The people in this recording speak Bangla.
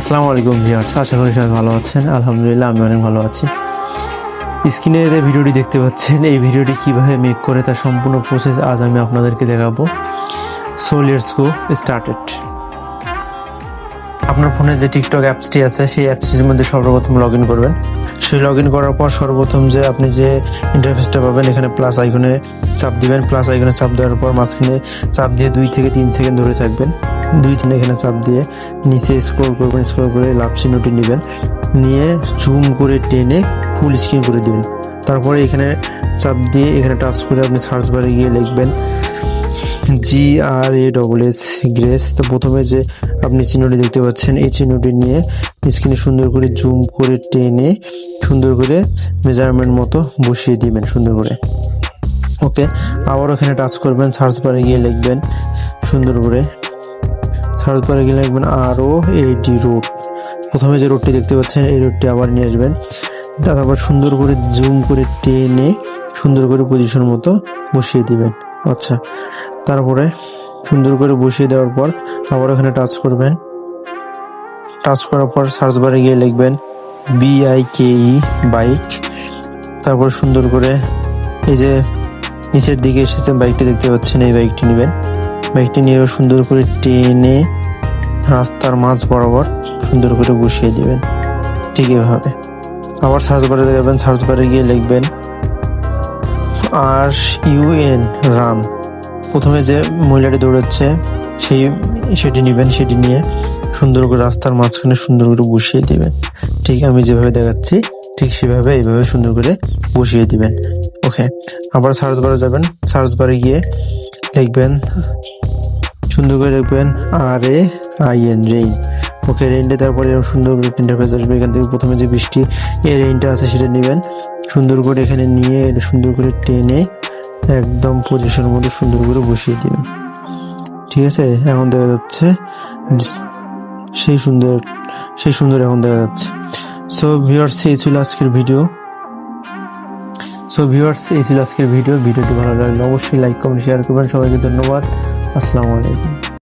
আসসালামু আলাইকুম ভিউয়ার্স, আশা করি সবাই ভালো আছেন। আলহামদুলিল্লাহ, আমি অনেক ভালো আছি। স্ক্রিনে যে ভিডিওটি দেখতে পাচ্ছেন, এই ভিডিওটি কীভাবে মেক করে তার সম্পূর্ণ প্রসেস আজ আমি আপনাদেরকে দেখাবো। সো লেটস গো স্টার্টেড আপনার ফোনে যে টিকটক অ্যাপসটি আছে, সেই অ্যাপসটির মধ্যে সর্বপ্রথম লগ ইন করবেন। সেই লগ ইন করার পর সর্বপ্রথম যে আপনি যে ইন্টারফেসটা পাবেন, এখানে প্লাস আইকনে চাপ দিবেন। প্লাস আইকনে চাপ দেওয়ার পর মাঝখানে চাপ দিয়ে দুই থেকে তিন সেকেন্ড ধরে থাকবেন। দুই তিন এখানে চাপ দিয়ে নিচে স্ক্রল করবেন স্ক্রল করে লাভ চিহ্নটি নেবেন। নিয়ে জুম করে টেনে ফুল স্ক্রিন করে দিবেন। তারপরে এখানে চাপ দিয়ে এখানে টাচ করে আপনি সার্চ বারে গিয়ে লিখবেন G R A double S grace তো প্রথমে যে আপনি চিহ্নটি দেখতে পাচ্ছেন, এই চিহ্নটি নিয়ে স্ক্রিনে সুন্দর করে জুম করে টেনে সুন্দর করে মেজারমেন্ট মতো বসিয়ে দিবেন সুন্দর করে। ওকে আবার ওখানে টাচ করবেন সার্চ বারে গিয়ে লিখবেন সুন্দর করে। সার্চ বারে গিয়ে লিখবেন আরও এইটি রোড। প্রথমে যে রোডটি দেখতে পাচ্ছেন, এই রোডটি আবার নিয়ে আসবেন। তারপর সুন্দর করে জুম করে টেনে সুন্দর করে পজিশন মতো বসিয়ে দিবেন। আচ্ছা তারপরে সুন্দর করে বসিয়ে দেওয়ার পর আবার ওখানে টাচ করবেন। টাচ করার পর সার্চ বারে গিয়ে লিখবেন বিআই কে ই বাইক তারপর সুন্দর করে এই যে নিচের দিকে এসেছে বাইকটি দেখতে পাচ্ছেন, এই বাইকটি নেবেন। বাইকটি নিয়ে সুন্দর করে টেনে রাস্তার মাঝ বরাবর সুন্দর করে বসিয়ে দিবেন। ঠিক এভাবে। আবার সার্চ বারে যাবেন সার্চ বারে গিয়ে লিখবেন আর ইউএন রান প্রথমে যে মহিলাটি দৌড়াচ্ছে, সেই, সেটি নেবেন, সেটি নিয়ে সুন্দর করে রাস্তার মাঝখানে সুন্দর করে বসিয়ে দিবেন। ঠিক আমি যেভাবে দেখাচ্ছি, ঠিক সেভাবে এইভাবে সুন্দর করে বসিয়ে দিবেন। ওকে, আবার সার্চ বারে যাবেন সার্চ বারে গিয়ে লিখবেন সুন্দর করে লিখবেন R A I N rain okay রেইনটা তারপরে এরকম সুন্দর করে ইন্টারফেস আসবে। এখান থেকে প্রথমে যে বৃষ্টি, এই রেইনটা আছে সেটা নেবেন। সুন্দর করে এখানে নিয়ে এটা সুন্দর করে টেনে একদম পজিশন মতো সুন্দর করে বসিয়ে দিবেন। ঠিক আছে? এখন দেখা যাচ্ছে সেই সুন্দর সেই সুন্দর এখন দেখা যাচ্ছে। সো ভিউয়ার্স এই ছিল আজকের ভিডিও সো ভিউয়ার্স এই ছিল আজকের ভিডিও ভিডিওটি ভালো লাগলে অবশ্যই লাইক কমেন্ট শেয়ার করবেন। সবাইকে ধন্যবাদ। আসসালামু আলাইকুম।